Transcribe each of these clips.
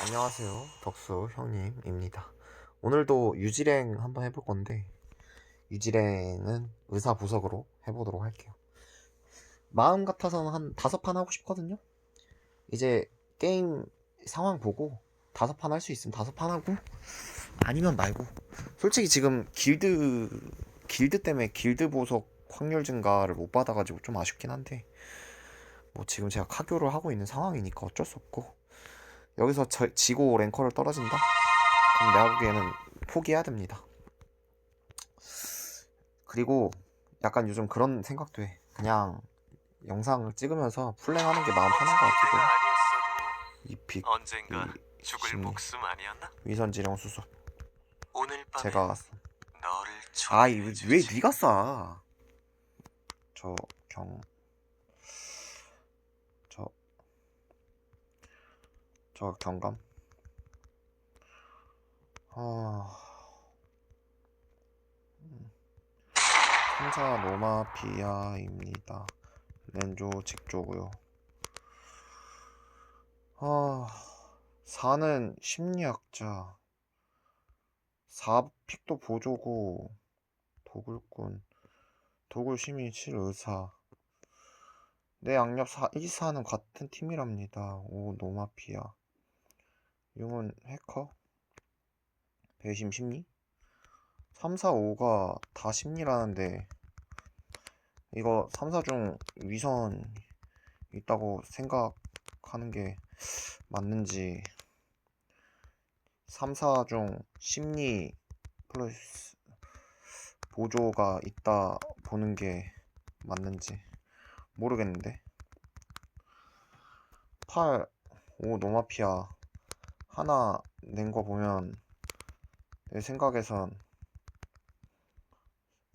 안녕하세요. 덕수 형님입니다. 오늘도 유지랭 한번 해볼 건데, 유지랭은 의사 부석으로 해보도록 할게요. 마음 같아서는 한 다섯 판 하고 싶거든요? 이제 게임 상황 보고 다섯 판 할 수 있으면 다섯 판 하고, 아니면 말고. 솔직히 지금 길드, 길드 때문에 길드 보석 확률 증가를 못 받아가지고 좀 아쉽긴 한데, 뭐 지금 제가 카교를 하고 있는 상황이니까 어쩔 수 없고, 여기서 저- 지고 랭커를 떨어진다? 그럼 내가 보기에는 포기해야 됩니다. 그리고 약간 요즘 그런 생각도 해. 그냥 영상을 찍으면서 플랭하는 게 마음 편한 것 같기도 해. 이픽, 언젠가 이 죽을 심리. 목숨 아니었나? 위선지령 수술. 오늘 밤에 제가 너를 아이. 왜 네가 싸? 저 경. 저. 저 경감. 아. 음. 상사 노마피아입니다. 렌조 직조고요. 아. 4는 심리학자. 4픽도 보조고 도굴꾼 도굴 시민 7 의사 내 양옆 4, 1, 4는 같은 팀이랍니다 오 노마피아 융은 해커? 배심 심리? 3, 4, 5가 다 심리라는데 이거 3, 4 중 위선 있다고 생각하는 게 맞는지. 3, 4 중 심리 플러스 보조가 있다 보는 게 맞는지 모르겠는데. 8, 5 노마피아 하나 낸 거 보면 내 생각에선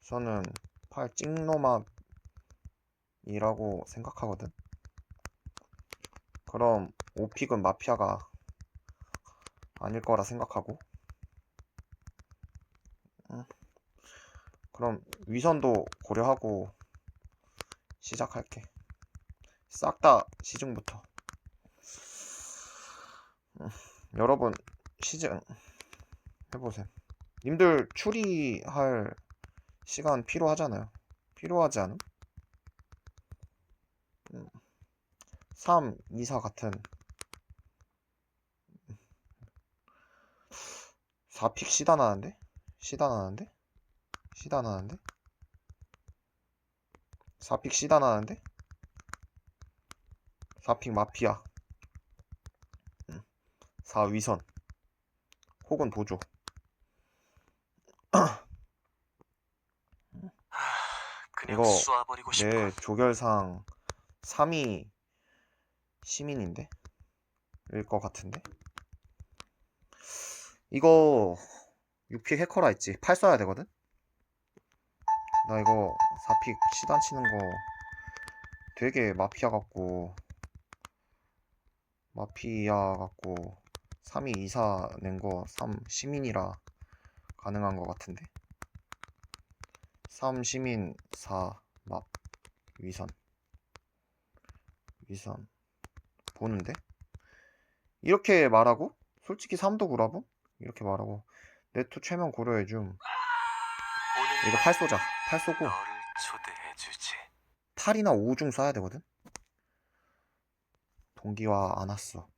저는 8 찍노마이라고 생각하거든 그럼 5픽은 마피아가 아닐 거라 생각하고 음. 그럼 위선도 고려하고 시작할게 싹 다 시중부터 음. 여러분 시즌 해보세요 님들 추리할 시간 필요하잖아요 필요하지 않음? 음. 3, 2, 4 같은 4픽 시다나는데? 시다나는데? 시다나는데? 4픽 시다나는데? 4픽 마피아 4 위선 혹은 보조 이거. 내 조결상 3위 시민인데? 일 것 같은데? 이거 6픽 해커라 했지 8 써야 되거든? 나 이거 4픽 시단 치는 거 되게 마피아 같고 마피아 같고 3위 2사 낸 거 3 시민이라 가능한 것 같은데. 3 시민 4맙 위선. 위선. 보는데? 이렇게 말하고 솔직히 3도 구라고? 이렇게 말하고 네트 최면 고려해줌. 오늘 이거 8 쏘자. 8 쏘고. 너를 초대해주지. 8이나 5중 쏴야 되거든? 동기화 안 왔어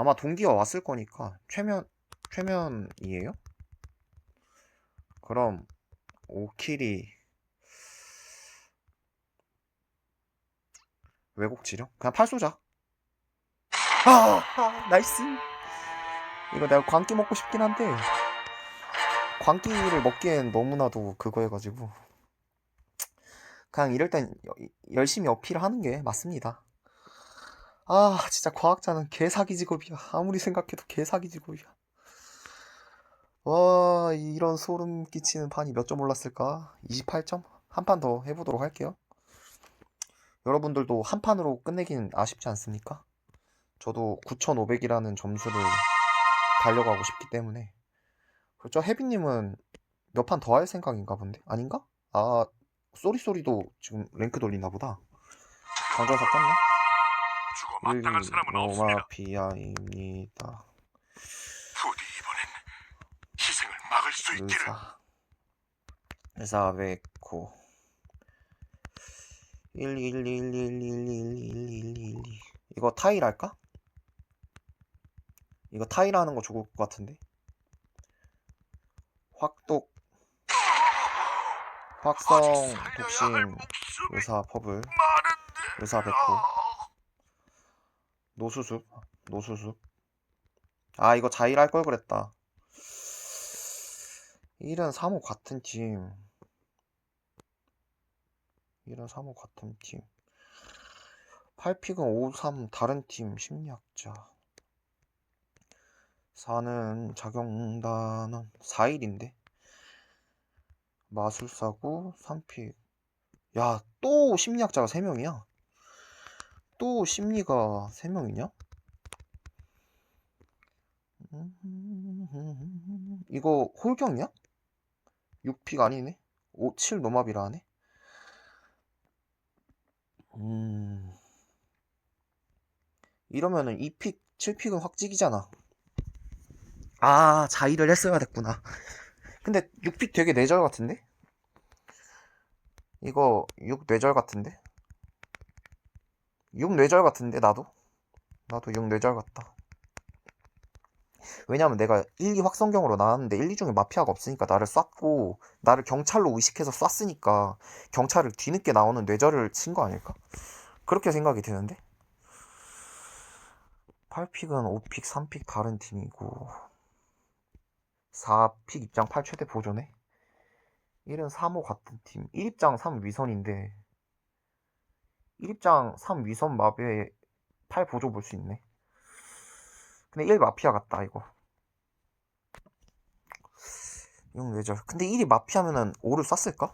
아마 동기화 왔을 거니까 최면 최면이에요? 그럼 5킬이 왜곡 지령? 그냥 8 쏘자 아, 아 나이스 이거 내가 광기 먹고 싶긴 한데 광기를 먹기엔 너무나도 그거 해가지고 그냥 이럴 땐 여- 열심히 어필을 하는 게 맞습니다. 아, 진짜 과학자는 개사기 직업이야. 아무리 생각해도 개사기 직업이야. 와, 이런 소름 끼치는 판이 몇 점 올랐을까? 28점? 한 판 더 해보도록 할게요. 여러분들도 한 판으로 끝내긴 아쉽지 않습니까? 저도 9,500이라는 점수를 달려가고 싶기 때문에. 그렇죠? 혜빈님은 몇 판 더 할 생각인가 본데? 아닌가? 아, 쏘리쏘리도 지금 랭크 돌리나 보다. 강전사 떴네? 죽어. 마땅한 사람은 없습니다. 마피아입니다. 부디 이번엔 희생을 막을 수 있기를. 의사 의사 베코 1 2 1 2 1 2 1 2 1 2 1 2 1 2 1 2 이거 타일 할까? 이거 타일 하는 거 좋을 것 같은데 확독 확성 목숨이 의사 퍼블. 의사 베코 노수습 노수습 아 이거 자일 할 걸 그랬다. 1은 3호 같은 팀. 1은 3호 같은 팀. 8픽은 5, 3 다른 팀 심리학자. 4는 자경단원 4일인데? 마술사고 3픽. 야 또 심리학자가 3명이야 또 심리가 3명이냐? 이거 홀경이야? 6픽 아니네? 5, 7 노마비라 하네? 음... 이러면은 2픽, 7픽은 확직이잖아. 아, 자의를 했어야 됐구나. 근데 6픽 되게 뇌절 같은데? 이거 6 뇌절 같은데? 6 뇌절 같은데 나도? 나도 6 뇌절 같다. 왜냐면 내가 1, 2 확성경으로 나왔는데 1, 2 중에 마피아가 없으니까 나를 쐈고 나를 경찰로 의식해서 쐈으니까 경찰을 뒤늦게 나오는 뇌절을 친 거 아닐까? 그렇게 생각이 드는데 8픽은 5픽, 3픽 다른 팀이고 4픽 입장 8 최대 보조네 1은 3호 같은 팀 1입장 3 위선인데 1입장 3 위선 맙에 8 보조 볼 수 있네. 근데 1 마피아 같다 이거. 6 뇌절 근데 1이 마피아면은 5를 쐈을까?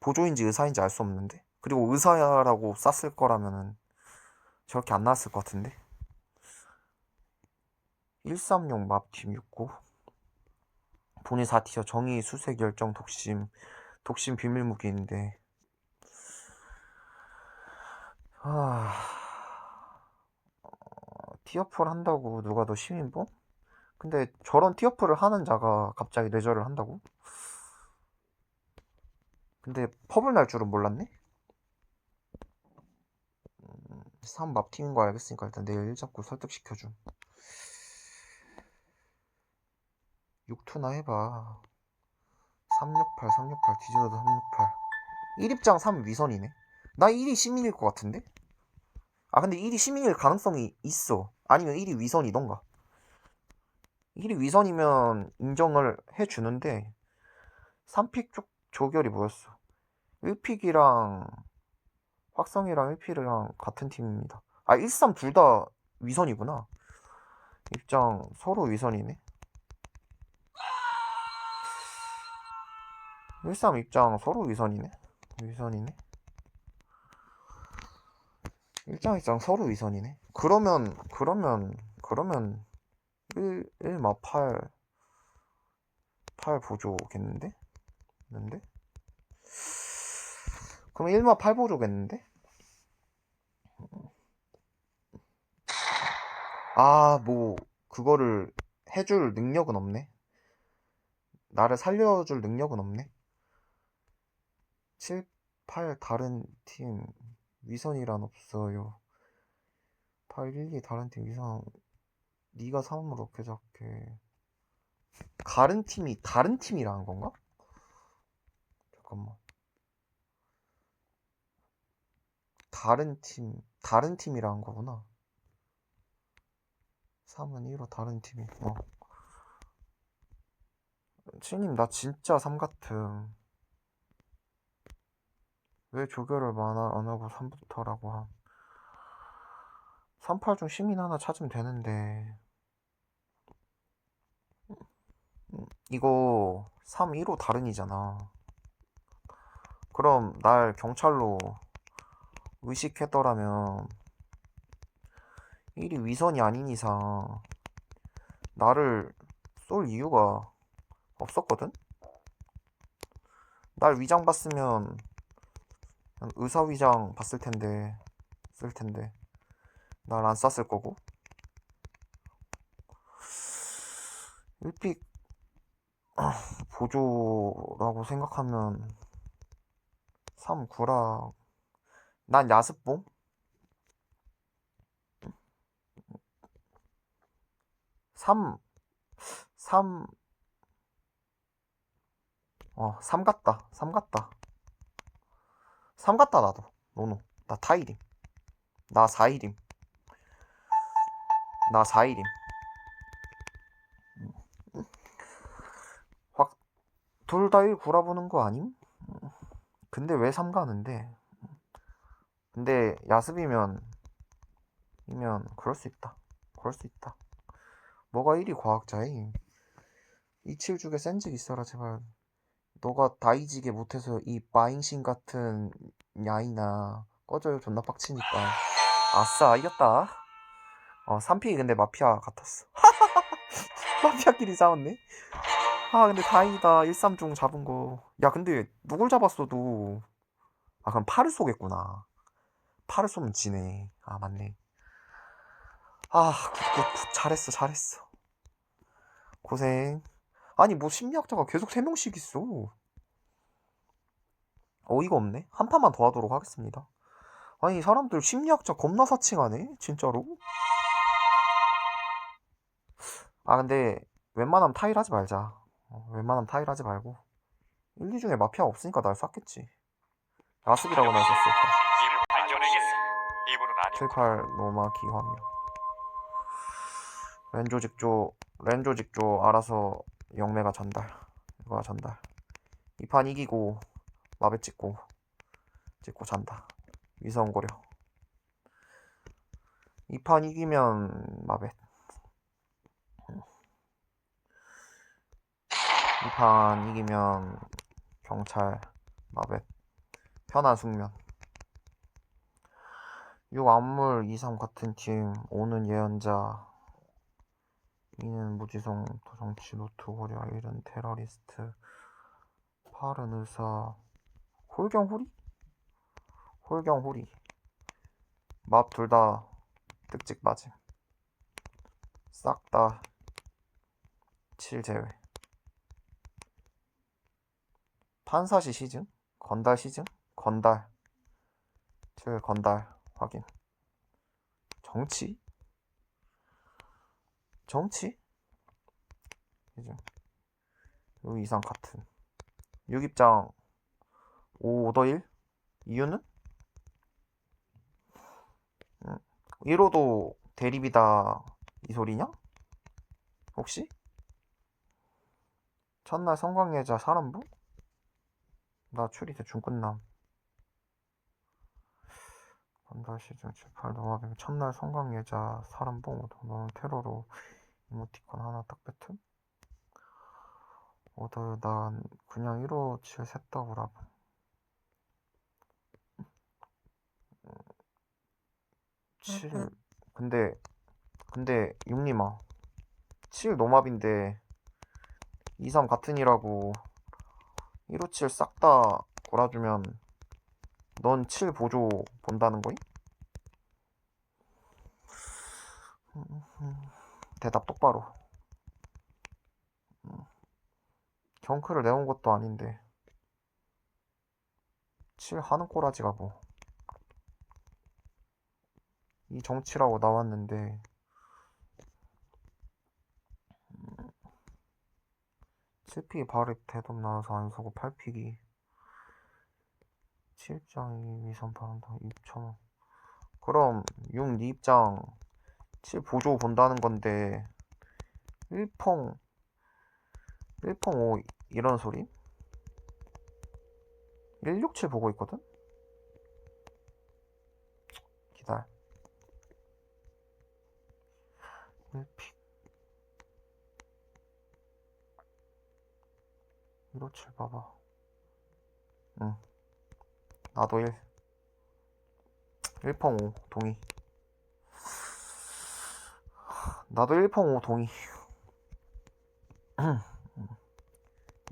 보조인지 의사인지 알 수 없는데? 그리고 의사라고 쐈을 거라면은 저렇게 안 나왔을 것 같은데? 136 맙팀 69 본인 4티어 정의 수색 열정 독심. 독심 비밀 무기인데 아 어, 티어풀 한다고 누가 더 시민봉? 근데 저런 티어풀을 하는 자가 갑자기 뇌절을 한다고? 근데 펍을 날 줄은 몰랐네? 3 맙팀인 거 알겠으니까 일단 내일 잡고 설득시켜줌 6투나 해봐 368 368 뒤져도 368 1입장 3 위선이네 나 1이 시민일 것 같은데? 아 근데 1이 시민일 가능성이 있어. 아니면 1이 위선이던가. 1이 위선이면 인정을 해주는데 3픽 쪽 조결이 뭐였어? 1픽이랑 확성이랑 1픽이랑 같은 팀입니다. 아 1, 3 둘 다 위선이구나. 입장 서로 위선이네. 1, 3 입장 서로 위선이네. 위선이네 1장 입장 서로 위선이네 그러면 그러면 그러면 1, 1마 8 8 보조겠는데? 는데? 그럼 1마 8 보조겠는데? 아, 뭐, 그거를 해줄 능력은 없네. 나를 살려줄 능력은 없네. 7, 8 다른 팀 위선이란 없어요. 8, 1, 2 다른 팀 위선 네가 3으로 개작해. 다른 팀이 다른 팀이라는 건가? 잠깐만. 다른 팀, 다른 팀이라는 거구나. 3은 1호 다른 팀이. 어. 치님, 나 진짜 3 같음. 왜 조결을 만화 안 하고 3부터라고 함? 38 중 시민 하나 찾으면 되는데. 음, 이거 3, 1호 다른이잖아. 그럼 날 경찰로 의식했더라면 1이 위선이 아닌 이상 나를 쏠 이유가 없었거든? 날 위장 봤으면 의사 위장 봤을 텐데 쓸 텐데. 날 안 쐈을 거고. 1픽 보조라고 생각하면 3 9라. 난 야습봉? 3 3 어, 3 같다. 3 같다. 3 같다, 나도. 노노. 나 타이림. 나 4일임. 나 4일임. 확, 둘 다1 구라보는 거 아님? 근데 왜 3 가는데? 근데 야습이면, 이면, 그럴 수 있다. 그럴 수 있다. 뭐가 1위 과학자임? 27죽에 센즉 있어라, 제발. 너가 다이지게 못해서 이 마잉신 같은 야이나 꺼져요 존나 빡치니까. 아싸 이겼다. 어 3픽이 근데 마피아 같았어. 마피아끼리 싸웠네? 아 근데 다행이다. 1삼중 잡은 거야 근데 누굴 잡았어도. 아 그럼 팔을 쏘겠구나. 팔을 쏘면 지네. 아 맞네. 아 굿굿굿. 잘했어 잘했어. 고생 아니 뭐 심리학자가 계속 3명씩 있어. 어이가 없네. 한 판만 더 하도록 하겠습니다. 아니 사람들 심리학자 겁나 사칭하네 진짜로. 아 근데 웬만하면 타일 하지 말자. 어, 웬만하면 타일 하지 말고. 1, 2 중에 마피아 없으니까 날 쐈겠지. 야습이라고 날 쐈을까 이를 발견해겠어. 이분은 아니. 7, 8 노마 기화며 렌조 직조 렌조 직조 알아서 영매가 전달 이거가 전달. 이 판 이기고 마베 찍고 찍고 잔다. 위성 고려. 이 판 이기면 마베. 이판 이기면 경찰 마베. 편한 숙면. 6 안물 2, 3 같은 팀 오는 예언자 이는 무지성 정치 노트 고려 1은 테러리스트 8은 의사 홀경호리? 홀경호리 맙 둘 다 뜩찍 맞음 싹 다 7 제외 판사시 시즌? 건달 시즌? 건달 7 건달 확인 정치? 정치? 이제 요 이상 같은 6입장 5 오더 1 이유는? 음, 1호도 대립이다 이 소리냐? 혹시? 첫날 성광예자 사람부? 나 추리 대충 끝남 건달 시즌 78 노마뱀 첫날 성광예자 사람봉 너는 테러로 이모티콘 하나 딱 뱉음? 오더 난 그냥 1호 7 셋다구라고 7 근데 근데 육님아 7 노마빈데 2, 3 같은이라고 1호 7싹 다 골아주면 넌 7 보조 본다는 거임? 대답 똑바로. 음. 경크를 내온 것도 아닌데. 7 하는 꼬라지가 뭐. 이 정치라고 나왔는데. 7픽이 바로 대답 나와서 안 서고 8픽이 7입장이 위선 바란다 6천 그럼 6, 네 입장 7 보조 본다는 건데 1펑 1펑 5 이런 소리? 167 보고 있거든? 기다려. 1픽. 157 봐봐. 응. 나도 1 1펑 5 동의 나도 1펑 5 동의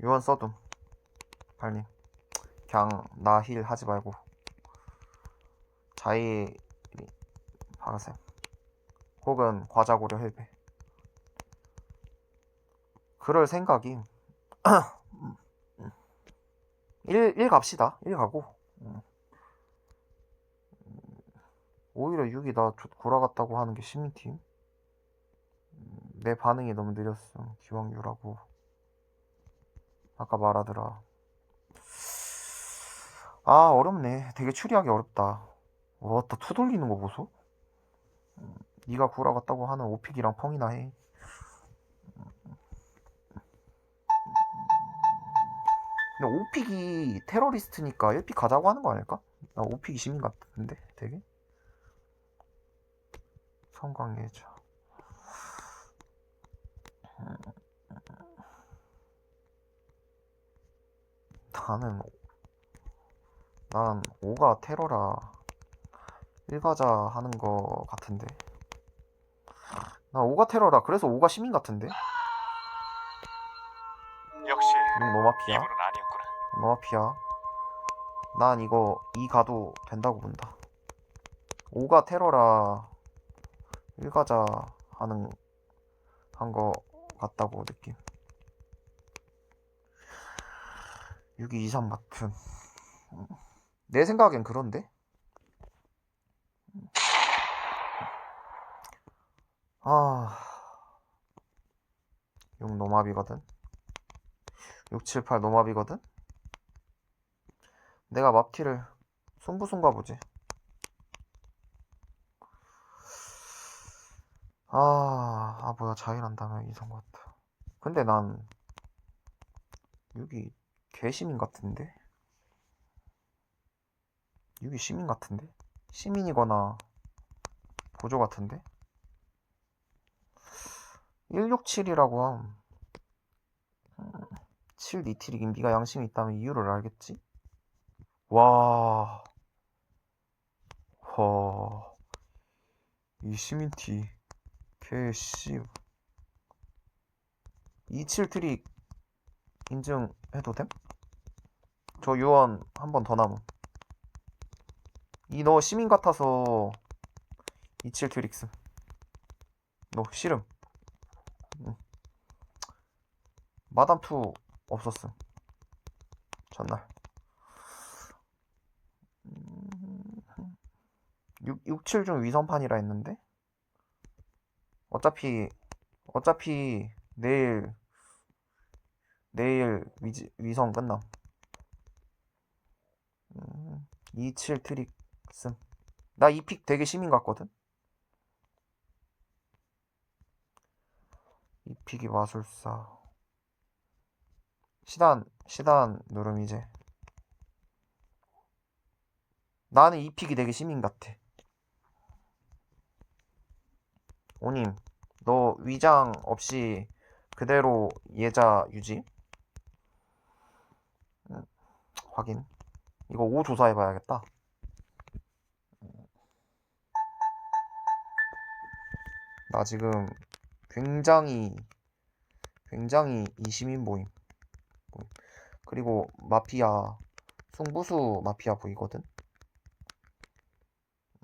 유언 써둠 발님 그냥 나 힐 하지 말고 자이 박으셈 혹은 과자고려 해배. 그럴 생각이 1, 1 갑시다. 1 가고. 음. 오히려 6이 나 좋- 구라 같다고 하는 게 시민팀. 음, 내 반응이 너무 느렸어. 기왕 6라고. 아까 말하더라. 아, 어렵네. 되게 추리하기 어렵다. 와, 나투 돌리는 거 보소? 음, 네가 구라 같다고 하는 오픽이랑 펑이나 해. 근데 오픽이 테러리스트니까 1픽 가자고 하는 거 아닐까? 나 오픽이 시민 같은데 되게 성광예자 나는 난 5가 테러라 1가자 하는 거 같은데 나 5가 테러라 그래서 5가 시민 같은데 역시 이분은 아니었구나. 노마피야. 난 이거 2 가도 된다고 본다. 5가 테러라 1가자 하는 한 거 같다고 느낌. 6이 2, 3 같은. 음. 내 생각엔 그런데? 아. 6 노마비거든. 6, 7, 8 노마비거든? 내가 맙티를 손부순가 보지. 아, 아 뭐야 자일한다면 이성 같아. 근데 난 여기 개시민 같은데? 여기 시민 같은데? 시민이거나 보조 같은데? 167이라고 함. 7 니트릭인 네가 양심이 있다면 이유를 알겠지? 와, 와, 이 시민티, 개씨, 27 트릭 인증해도 됨? 저 유언 한 번 더 남음. 이 너 시민 같아서 27 트릭 씀. 너 싫음. 응. 마담 투 없었음. 전날. 6, 6, 7중 위선판이라 했는데 어차피 어차피 내일 내일 위, 위선 끝남 음, 2, 7 트릭 씀나 이 픽 되게 시민 같거든? 이 픽이 마술사. 시단 시단 누름 이제. 나는 이 픽이 되게 시민 같아 오님, 너 위장 없이 그대로 예자 유지? 음, 확인. 이거 5 조사해봐야겠다. 나 지금 굉장히, 굉장히 이시민 보임. 보임. 그리고 마피아, 승부수 마피아 보이거든?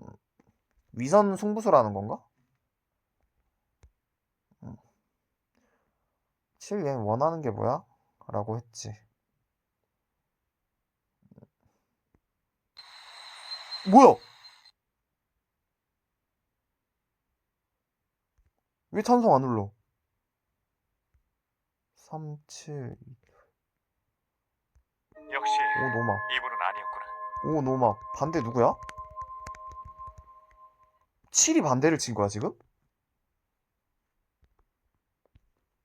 음, 위선 승부수라는 건가? 7얘 원하는 게 뭐야? 라고 했지. 뭐야? 왜 찬성 안 눌러? 3, 7, 역시 5 노마. 이분은 아니었구나. 5 노마. 반대 누구야? 7이 반대를 친 거야, 지금?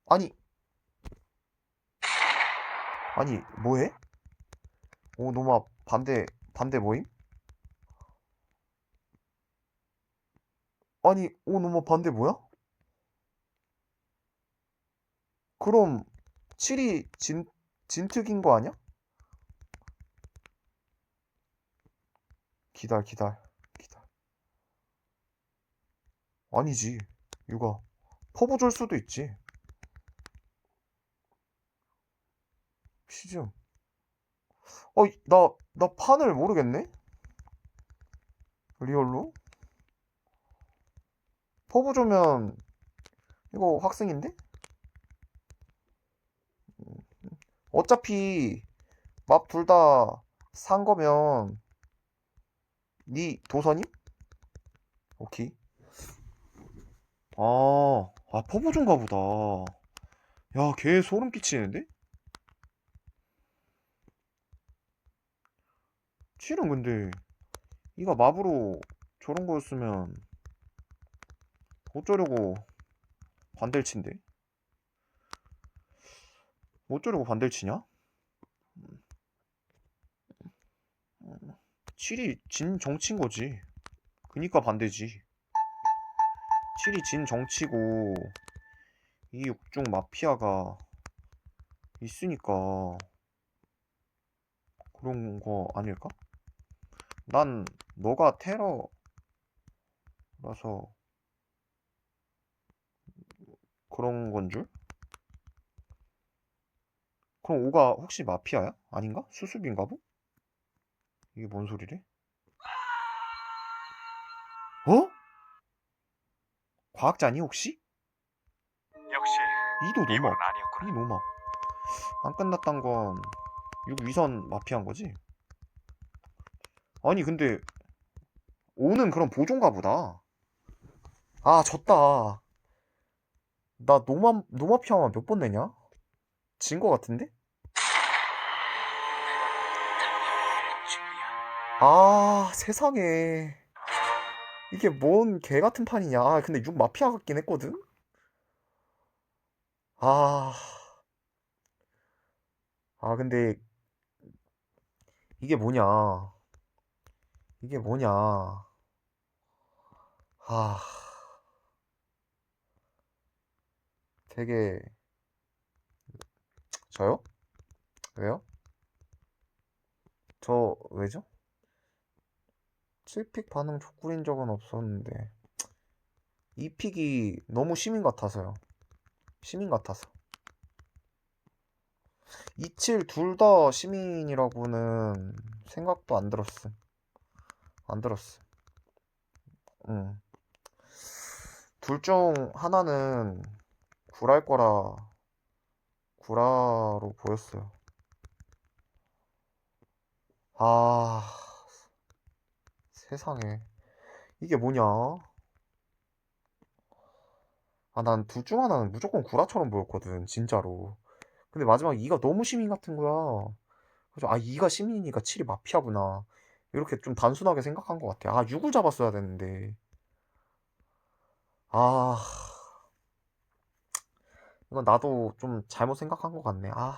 아니, 아니 뭐해? 오 노마 반대 반대 모임? 아니 오 노마 반대 뭐야? 그럼 7이 진 진특인 거 아니야? 기다려 기다려 기다려 아니지 유가 퍼부 줄 수도 있지 시즘. 어, 나, 나 판을 모르겠네? 리얼로? 퍼부조면 이거 확승인데? 어차피 맵둘다 산 거면 니 도선임? 오케이. 아, 아 퍼부조인가 보다. 야, 걔 소름 끼치는데? 7은 근데 이가 맙으로 저런 거였으면 어쩌려고 반대를 친대? 어쩌려고 반대를 치냐? 7이 진 정치인 거지. 그니까 반대지. 7이 진 정치고 이 육중 마피아가 있으니까 그런 거 아닐까? 난 너가 테러라서 그런 건 줄? 그럼 오가 혹시 마피아야? 아닌가? 수습인가 보? 이게 뭔 소리래? 어? 과학자니 혹시? 역시 이도 노막 아니었구나. 이 노막 안 끝났단 건 6위선 마피아인 거지? 아니 근데 오는 그런 보존가 보다 아 졌다 나 노마, 노마피아만 몇 번 내냐? 진 거 같은데? 아 세상에 이게 뭔 개 같은 판이냐 아, 근데 6 마피아 같긴 했거든? 아... 아 근데 이게 뭐냐 이게 뭐냐 아 되게 저요? 왜요? 저 왜죠? 7픽 반응 족구인 적은 없었는데 이 픽이 너무 시민 같아서요 시민 같아서 27 둘 다 시민이라고는 생각도 안 들었음. 안 들었음. 응. 둘 중 하나는 구랄 거라 구라로 보였어요. 아, 세상에. 이게 뭐냐? 아, 난 둘 중 하나는 무조건 구라처럼 보였거든, 진짜로. 근데 마지막 2가 너무 시민 같은 거야. 그래서 아 2가 시민이니까 7이 마피아구나. 이렇게 좀 단순하게 생각한 것 같아. 아 6을 잡았어야 되는데. 아 이건 나도 좀 잘못 생각한 것 같네. 아